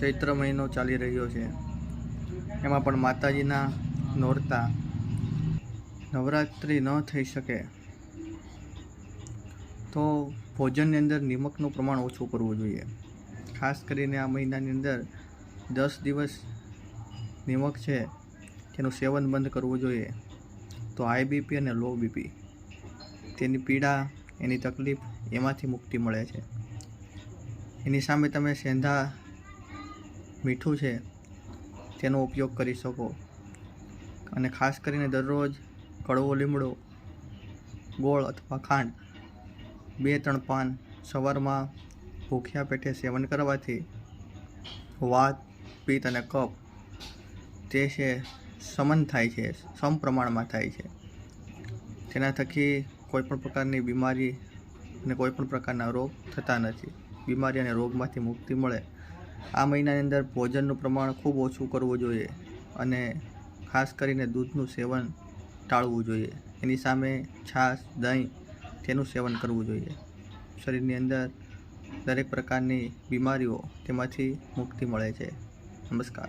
ચૈત્ર મહિનો ચાલી રહ્યો છે. એમાં પણ માતાજીના નોરતા નવરાત્રિ ન થઈ શકે. તો ભોજનની અંદર નિમકનું પ્રમાણ ઓછું કરવું જોઈએ. ખાસ કરીને આ મહિનાની અંદર દસ દિવસ નિમક છે, તેનું સેવન બંધ કરવું જોઈએ. તો હાઈ બીપી અને લો બીપી તેની પીડા, એની તકલીફ એમાંથી મુક્તિ મળે છે. એની સામે તમે સેંધા મીઠું છે, તેનો ઉપયોગ કરી શકો. અને ખાસ કરીને દરરોજ કડવો લીમડો, ગોળ અથવા ખાંડ, બે ત્રણ પાન સવારમાં ભૂખ્યા પેટે સેવન કરવાથી વાત, પિત્ત અને કફ તે છે, સમન થાય છે સમ પ્રમાણમાં થાય છે. તેના થકી કોઈપણ પ્રકારની બીમારી અને કોઈપણ પ્રકારના રોગ થતા નથી. બીમારી અને રોગમાંથી મુક્તિ મળે આ મહિનાની અંદર ભોજનનું પ્રમાણ ખૂબ ઓછું કરવું જોઈએ અને ખાસ કરીને દૂધનું સેવન ટાળવું જોઈએ. એની સામે છાશ, દહીં તેનું સેવન કરવું જોઈએ. શરીરની અંદર દરેક પ્રકારની બીમારીઓ તેમાંથી મુક્તિ મળે છે. નમસ્કાર.